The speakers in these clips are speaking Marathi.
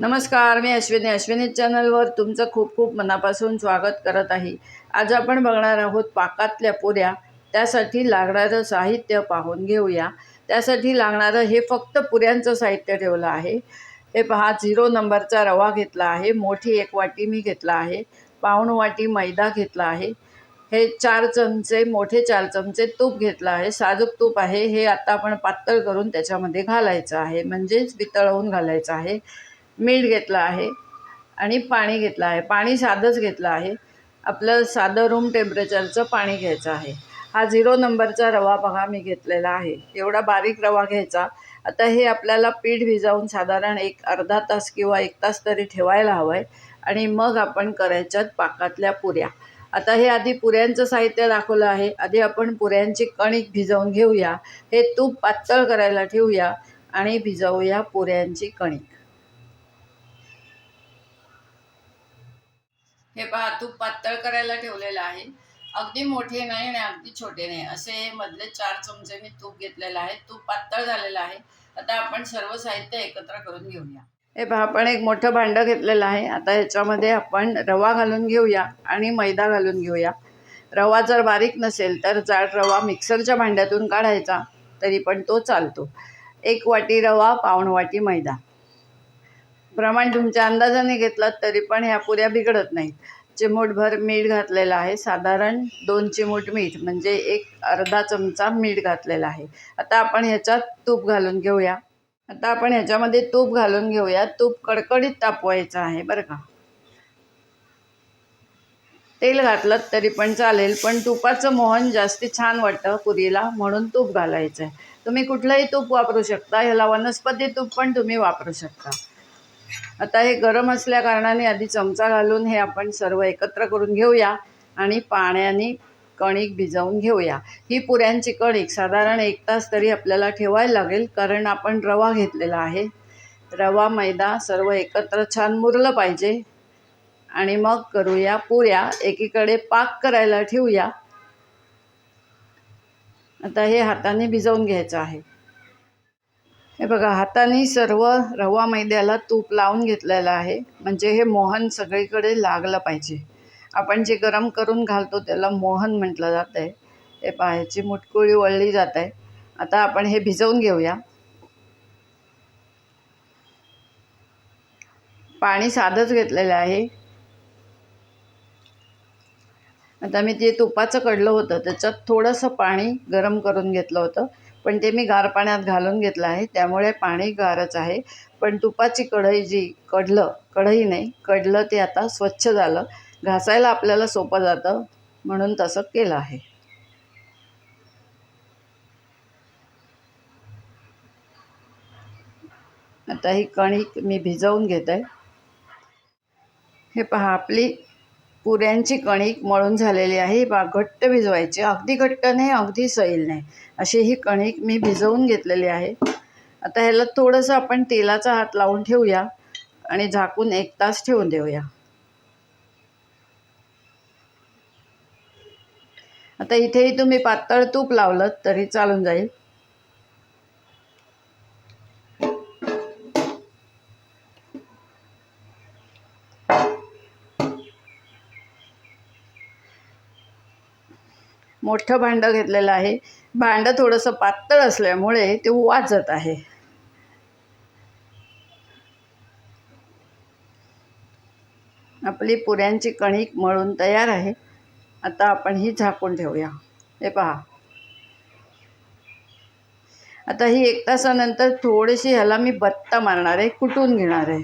नमस्कार मी अश्विनी. अश्विनी चॅनलवर तुमचं खूप खूप मनापासून स्वागत करत आहे. आज आपण बघणार आहोत पाकातल्या पुऱ्या. त्यासाठी लागणारं साहित्य पाहून घेऊया. त्यासाठी लागणारं हे फक्त पुऱ्यांचं साहित्य ठेवलं आहे. हे पहा झिरो नंबरचा रवा घेतला आहे. मोठी एक वाटी मी घेतला आहे. पाऊण वाटी मैदा घेतला आहे. हे चार चमचे मोठे चार चमचे तूप घेतलं आहे. साजूक तूप आहे. हे आता आपण पातळ करून त्याच्यामध्ये घालायचं आहे. म्हणजेच वितळवून घालायचं आहे. मीठ घेतलं आहे आणि पाणी घेतलं आहे. पाणी साधंच घेतलं आहे. आपलं साधं रूम टेम्परेचरचं पाणी घ्यायचं आहे. हा झिरो नंबरचा रवा बघा मी घेतलेला आहे. एवढा बारीक रवा घ्यायचा. आता हे आपल्याला पीठ भिजवून साधारण एक अर्धा तास किंवा एक तास तरी ठेवायला हवं आहे आणि मग आपण करायच्यात पाकातल्या पुऱ्या. आता हे आधी पुऱ्यांचं साहित्य दाखवलं आहे. आधी आपण पुऱ्यांची कणिक भिजवून घेऊया. हे तूप पातळ करायला ठेवूया आणि भिजवूया पुऱ्यांची कणिक. हे पहा तूप पातळ करायला ठेवलेलं आहे. अगदी मोठे नाही आणि अगदी छोटे नाही. असे हे मधले चार चमचे मी तूप घेतलेलं आहे. तूप पातळ झालेलं आहे. आता आपण सर्व साहित्य एकत्र करून घेऊया. हे पहा आपण एक मोठं भांडं घेतलेलं आहे. आता ह्याच्यामध्ये आपण रवा घालून घेऊया आणि मैदा घालून घेऊया. रवा जर बारीक नसेल तर जाड रवा मिक्सरच्या भांड्यातून काढायचा तरी पण तो चालतो. एक वाटी रवा पाऊण वाटी मैदा. प्रमाण तुमच्या अंदाजाने घेतलात तरी पण ह्या पुऱ्या बिघडत नाहीत. चिमूटभर मीठ घातलेलं आहे. साधारण दोन चिमूट मीठ म्हणजे एक अर्धा चमचा मीठ घातलेला आहे. आता आपण ह्याच्यात तूप घालून घेऊया. आता आपण ह्याच्यामध्ये तूप घालून घेऊया. तूप कडकडीत तापवायचं आहे बरं का? तेल घातलं तरी पण चालेल पण तुपाचं मोहन जास्ती छान वाटतं पुरीला म्हणून तूप घालायचं आहे तुम्ही कुठलंही तूप वापरू शकता. ह्याला वनस्पती तूप पण तुम्ही वापरू शकता. आता हे गरम असल्या कारणाने आधी चमचा घालून हे आपण सर्व एकत्र करून घेऊया आणि पाण्याने कणिक भिजवून घेऊया. ही पुऱ्यांची कणिक साधारण एक तास तरी आपल्याला ठेवायला लागेल कारण आपण रवा घेतलेला आहे. रवा मैदा सर्व एकत्र छान मुरलं पाहिजे. आणि मग करूया पुऱ्या. एकीकडे पाक करायला ठेवूया. आता हे हाताने भिजवून घ्यायचं आहे. हे बघा हाताने सर्व रवा मैद्याला तूप लावून घेतलेलं आहे. म्हणजे हे मोहन सगळीकडे लागलं पाहिजे. आपण जे गरम करून घालतो त्याला मोहन म्हटलं जात आहे हे पायाची मुटकुळी वळली जात आहे आता आपण हे भिजवून घेऊया. पाणी साधंच घेतलेलं आहे. आता मी ते तुपाचं कडलं होतं त्याच्यात थोडंसं पाणी गरम करून घेतलं होतं. पण ते मी गार पाण्यात घालून घेतलं आहे. त्यामुळे पाणी गारच आहे. पण तुपाची कढई जी कढलं कढई नाही कढलं ते आता स्वच्छ झालं. घासायला आपल्याला सोपं जातं म्हणून तसं केलं आहे. आता ही कणिक मी भिजवून घेत. आहे हे पहा आपली पुऱ्यांची कणिक मळून झालेली आहे. बा घट्ट भिजवायची. अगदी घट्ट नाही अगदी सैल नाही. अशी ही कणिक मी भिजवून घेतलेली आहे. आता ह्याला थोडंसं आपण तेलाचा हात लावून ठेवूया आणि झाकून एक तास ठेवून देऊया. आता इथेही तुम्ही पातळ तूप लावलं तरी चालून जाईल. मोठं भांडं घेतलेलं आहे. भांडं थोडंसं पातळ असल्यामुळे ते वाजत आहे. आपली पुऱ्यांची कणिक मळून तयार आहे. आता आपण ही झाकून ठेवूया. हे पहा. आता ही एक तासानंतर थोडीशी ह्याला मी बत्ता मारणार आहे कुटून घेणार आहे.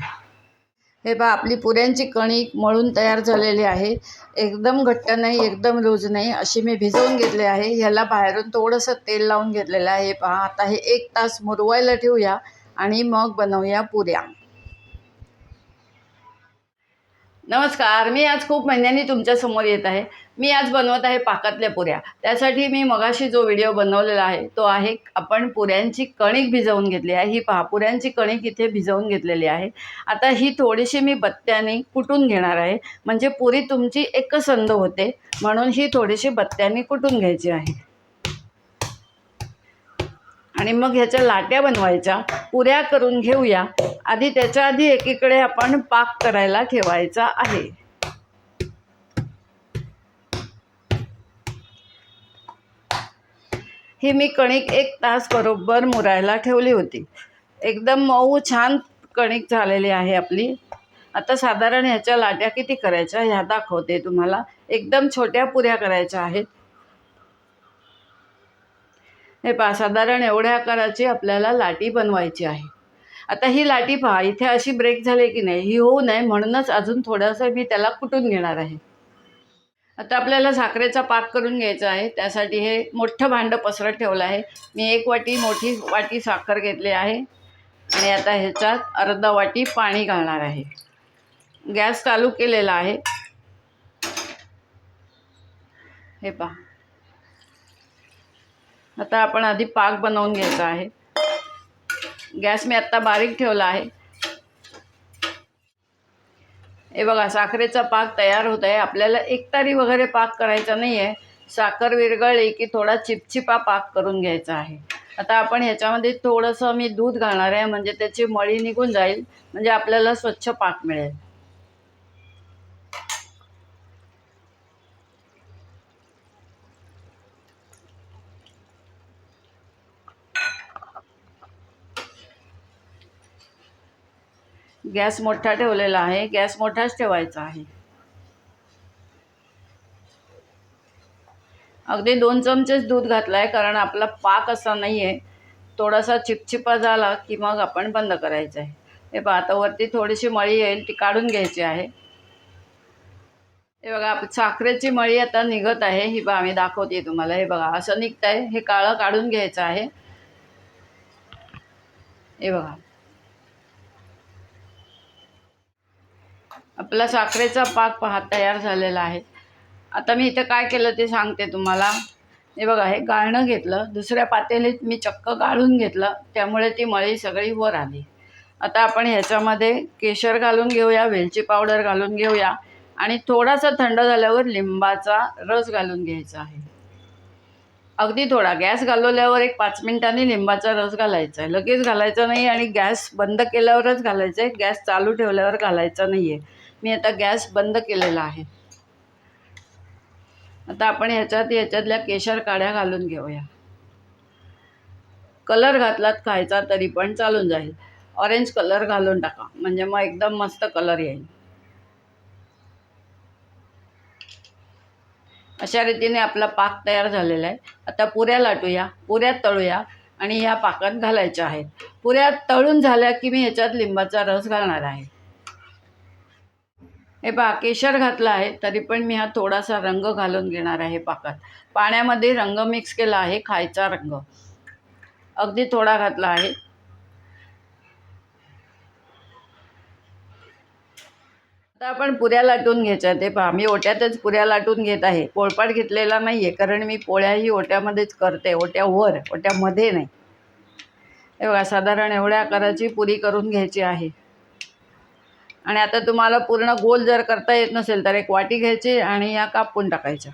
हे पहा आपली पुऱ्यांची कणिक मळून तयार झालेली आहे. एकदम घट्ट नाही एकदम लूज नाही. अशी मी भिजवून घेतली आहे. ह्याला बाहेरून थोडंसं तेल लावून घेतलेलं आहे. हे पहा आता हे एक तास मुरवायला ठेवूया आणि मग बनवूया पुऱ्या. नमस्कार मी आज खूप महिन्यांनी तुमच्यासमोर येत आहे. मी आज बनवत आहे पाकातल्या पुऱ्या. त्यासाठी मी मगाशी जो व्हिडिओ बनवलेला आहे तो आहे आपण पुऱ्यांची कणिक भिजवून घेतली आहे. ही पहा पुऱ्यांची कणिक इथे भिजवून घेतलेली आहे. आता ही थोडीशी मी बत्त्याने कुटून घेणार आहे. म्हणजे पुरी तुमची एकसंध होते म्हणून ही थोडीशी बत्त्याने कुटून घ्यायची आहे. आणि मग ह्याच्या लाट्या बनवायच्या पुऱ्या करून घेऊया. आधी त्याच्या आधी एकीकडे आपण पाक करायला ठेवायचा आहे. ही मी कणिक एक तास बरोबर मुरायला ठेवली होती. एकदम मऊ छान कणिक झालेली आहे आपली. आता साधारण ह्याच्या लाट्या किती करायच्या ह्या दाखवते तुम्हाला. एकदम छोट्या पुऱ्या करायच्या आहेत. हे पहा साधारण एवढ्या आकाराची आपल्याला लाटी बनवायची आहे. आता ही लाटी पहा इथे अशी ब्रेक झाली की नाही ही होऊ नये म्हणूनच अजून थोडंसं मी त्याला कुटून घेणार आहे. आता आपल्याला साखरेचा पाक करून घ्यायचा आहे त्यासाठी हे मोठं भांडं पसरत ठेवलं आहे. मी एक वाटी मोठी वाटी साखर घेतली आहे. आणि आता ह्याच्यात अर्धा वाटी पाणी घालणार आहे. गॅस चालू केलेला आहे. हे पहा. आता आपण आधी पाक बनवून घ्यायचा आहे. गॅस मी आत्ता बारीक ठेवला आहे. हे बघा साखरेचा पाक तयार होत आहे. आपल्याला एकतारी वगैरे पाक करायचा नाही आहे साखर विरघळली की थोडा चिपचिपा पाक करून घ्यायचा आहे. आता आपण ह्याच्यामध्ये थोडंसं मी दूध घालणार आहे. म्हणजे त्याची मळी निघून जाईल. म्हणजे आपल्याला स्वच्छ पाक मिळेल. गॅस मोठा ठेवलेला आहे गॅस मोठाच ठेवायचा आहे. अगदी दोन चमचेच दूध घातलं आहे कारण आपला पाक असा नाही आहे थोडासा चिपचिपा झाला की मग आपण बंद करायचं आहे. हे बघा आता वरती थोडीशी मळी येईल ती काढून घ्यायची आहे. हे बघा आप साखरेची मळी आता निघत आहे. ही बघा आम्ही दाखवते तुम्हाला. हे बघा असं निघत आहे हे काळं काढून घ्यायचं आहे. हे बघा. आपला साखरेचा पाक पहा तयार झालेला आहे. आता मी इथं काय केलं ते सांगते तुम्हाला. हे बघा हे गाळणं घेतलं. दुसऱ्या पातेलीत मी चक्क गाळून घेतलं. त्यामुळे ती मळी सगळी वर आली. आता आपण ह्याच्यामध्ये केशर घालून घेऊया वेलची पावडर घालून घेऊया आणि थोडासा थंड झाल्यावर लिंबाचा रस घालून घ्यायचा आहे. अगदी थोडा गॅस घालवल्यावर एक पाच मिनिटांनी लिंबाचा रस घालायचा आहे. लगेच घालायचा नाही आणि गॅस बंद केल्यावरच घालायचं आहे. गॅस चालू ठेवल्यावर घालायचा नाही आहे मी आता गॅस बंद केलेला आहे. आता आपण ह्याच्यात ह्याच्यातल्या केशर काड्या घालून घेऊया. कलर घातलात खायचा तरी पण चालून जाईल. ऑरेंज कलर घालून टाका. म्हणजे मग एकदम मस्त कलर येईल. अशा रीतीने आपला पाक तयार झालेला आहे. आता पुऱ्या लाटूया पुऱ्या तळूया आणि ह्या पाकात घालायच्या आहेत. पुऱ्या तळून झाल्या की मी ह्याच्यात लिंबाचा रस घालणार आहे. हे पहा केशर घातला आहे तरी पण मी हा थोडासा रंग घालून घेणार आहे पाकात. पाण्यामध्ये रंग मिक्स केला आहे खायचा रंग. अगदी थोडा घातला आहे. आता आपण पुऱ्या लाटून घ्यायच्या ते पहा मी ओट्यातच पुऱ्या लाटून घेत आहे. पोळपाट घेतलेला नाही आहे कारण मी पोळ्याही ओट्यामध्येच करते. ओट्यावर ओट्यामध्ये नाही. हे बघा साधारण एवढ्या आकाराची पुरी करून घ्यायची आहे. आणि आता तुम्हाला पूर्ण गोल जर करता येत नसेल तर एक वाटी घ्यायची आणि या कापून टाकायच्या.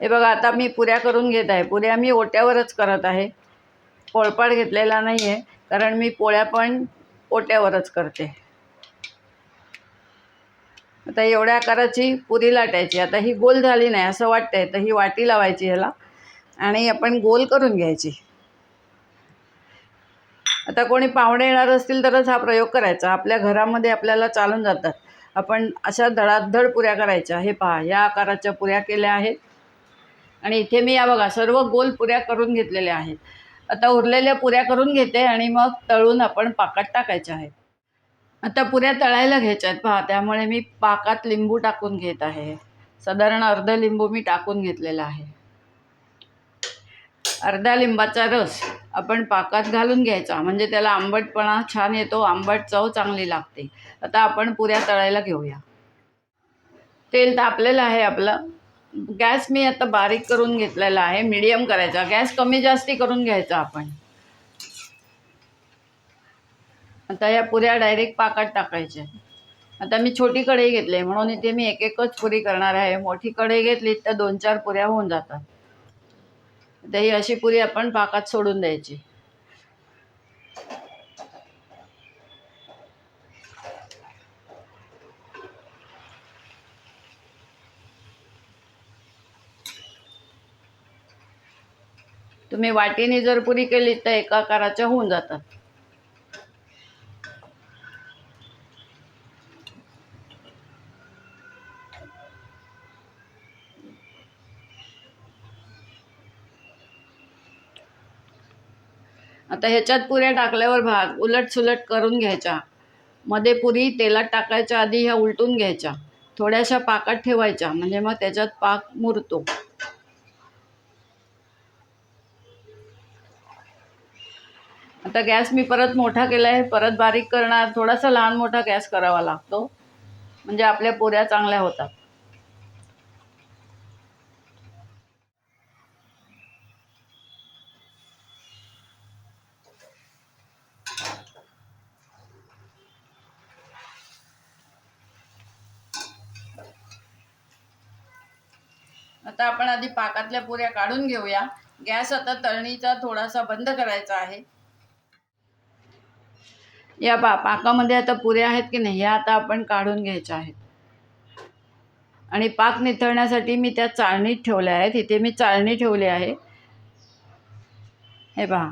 हे बघा आता मी पुऱ्या करून घेत आहे. पुऱ्या मी ओट्यावरच करत आहे. पोळपाट घेतलेला नाही आहे कारण मी पोळ्या पण ओट्यावरच करते. आता एवढ्या आकाराची पुरी लाटायची. आता ही गोल झाली नाही असं वाटतंय. तर ही वाटी लावायची ह्याला. आणि आपण गोल करून घ्यायची. आता कोणी पाहुणे येणार असतील तरच हा प्रयोग करायचा. आपल्या घरामध्ये आपल्याला चालून जातात. आपण अशा धडाधड पुऱ्या करायच्या. हे पहा या आकाराच्या पुऱ्या केल्या आहेत. आणि इथे मी या बघा सर्व गोल पुऱ्या करून घेतलेल्या आहेत. आता उरलेल्या पुऱ्या करून घेते आणि मग तळून आपण पाकात टाकायच्या आहेत. आता पुऱ्या तळायला घ्यायच्या आहेत. पहा त्यामुळे मी पाकात लिंबू टाकून घेत आहे. साधारण अर्ध लिंबू मी टाकून घेतलेला आहे. अर्धा लिंबाचा रस आपण पाकात घालून घ्यायचा. म्हणजे त्याला आंबटपणा छान येतो आंबट चव चांगली लागते. आता आपण पुऱ्या तळायला घेऊया. तेल तापलेलं आहे आपलं. गॅस मी आता बारीक करून घेतलेला आहे मीडियम करायचा. गॅस कमी जास्ती करून घ्यायचा आपण. आता या पुऱ्या डायरेक्ट पाकात टाकायच्या. आता मी छोटी कढई घेतली म्हणून इथे मी एक एकच पुरी करणार आहे. मोठी कढई घेतली तर दोन चार पुऱ्या होऊन जातात. आता ही अशी पुरी आपण पाकात सोडून द्यायची. तुम्ही वाटीने जर पुरी केली तर एका आकाराच्या होऊन जातात. आता ह्याच्यात पुऱ्या टाकल्यावर भाग उलट सुलट करून घ्यायच्या. मध्ये पुरी तेलात टाकायच्या आधी ह्या उलटून घ्यायच्या. थोड्याशा पाकात ठेवायच्या म्हणजे मग त्याच्यात पाक मुरतो. आता गॅस मी परत मोठा केला आहे परत बारीक करणार. थोडासा लहान मोठा गॅस करावा लागतो. म्हणजे आपल्या पुऱ्या चांगल्या होतात. आता आपण आधी पाकातल्या पुऱ्या काढून घेऊया. गॅस आता तळणीचा थोडासा बंद करायचा आहे. या पा पाकामध्ये आता पुऱ्या आहेत की नाही ह्या आता आपण काढून घ्यायच्या आहेत. आणि पाक निथळण्यासाठी मी त्या चाळणीत ठेवल्या आहेत. इथे मी चाळणी ठेवली आहे. हे पहा.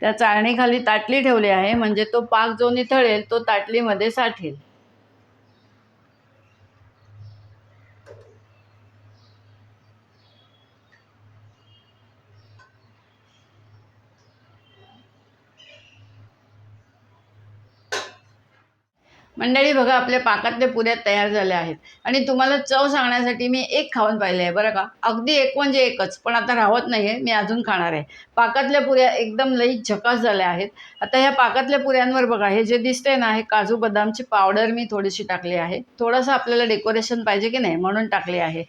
त्या चाळणीखाली ताटली ठेवली आहे. म्हणजे तो पाक जो निथळेल तो ताटलीमध्ये साठेल. मंडळी बघा आपल्या पाकातल्या पुऱ्या तयार झाल्या आहेत. आणि तुम्हाला चव सांगण्यासाठी मी एक खाऊन पाहिले आहे बरं का? अगदी एक म्हणजे एकच पण आता राहत नाही आहे मी अजून खाणार आहे. पाकातल्या पुऱ्या एकदम लई झकास झाल्या आहेत. आता ह्या पाकातल्या पुऱ्यांवर बघा हे जे दिसते ना हे काजू बदामची पावडर मी थोडीशी टाकली आहे. थोडंसं आपल्याला डेकोरेशन पाहिजे की नाही म्हणून टाकली आहे.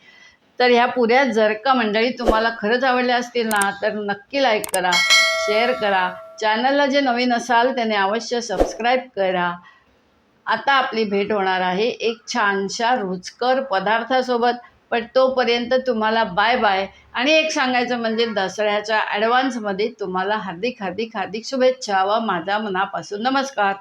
तर ह्या पुऱ्या जर का मंडळी तुम्हाला खरंच आवडल्या असतील ना तर नक्की लाईक करा शेअर करा. चॅनलला जे नवीन असाल त्याने अवश्य सबस्क्राईब करा. आता आपली भेट होणार आहे एक छानशा रुचकर पदार्थासोबत पण तोपर्यंत तुम्हाला बाय बाय आणि एक सांगायचं म्हणजे दसऱ्याच्या ॲडव्हान्समध्ये तुम्हाला हार्दिक हार्दिक हार्दिक शुभेच्छा व माझा मनापासून नमस्कार.